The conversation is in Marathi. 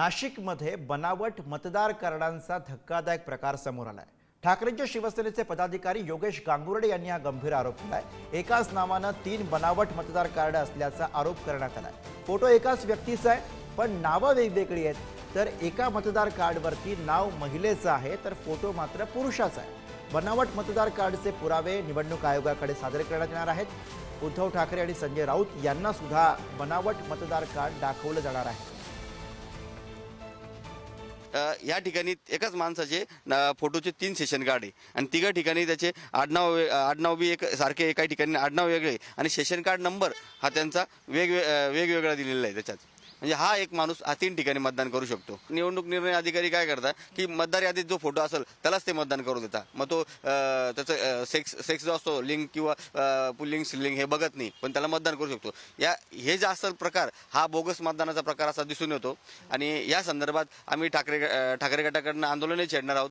नाशिकमध्ये बनावट मतदार कार्डांचा धक्कादायक प्रकार समोर आलाय. ठाकरेंच्या शिवसेनेचे पदाधिकारी योगेश गांगुर्डे यांनी हा गंभीर आरोप केलाय. एकाच नावानं तीन बनावट मतदार कार्ड असल्याचा आरोप करण्यात आलाय. फोटो एकाच व्यक्तीचा आहे पण नावं वेगवेगळी आहेत. तर एका मतदार कार्डवरती नाव महिलेचं आहे तर फोटो मात्र पुरुषाचा आहे. बनावट मतदार कार्डचे पुरावे निवडणूक आयोगाकडे सादर करण्यात येणार आहेत. उद्धव ठाकरे आणि संजय राऊत यांना सुद्धा बनावट मतदार कार्ड दाखवलं जाणार आहे. या ठिकाणी एकाच माणसाचे फोटोचे तीन सेशन कार्ड आहे आणि तिघा ठिकाणी त्याचे आडनाव आडनाव बी एक सारखे एका ठिकाणी आडनाव वेगळे. आणि सेशन कार्ड नंबर हा त्यांचा वेगवे वेगवेगळा दिलेला आहे त्याच्यात. म्हणजे हा एक माणूस हा तीन ठिकाणी मतदान करू शकतो. निवडणूक निर्णय अधिकारी काय करतात की मतदार यादीत जो फोटो असेल त्यालाच ते मतदान करू देतात. मग तो त्याचं सेक्स सेक्स जो असतो लिंग किंवा पुलिंग पुल्लिंग स्त्रीलिंग हे बघत नाही पण त्याला मतदान करू शकतो. या हे जे असं प्रकार हा बोगस मतदानाचा प्रकार असा दिसून येतो. आणि या संदर्भात आम्ही ठाकरे ठाकरे गटाकडनं आंदोलनही छेडणार आहोत.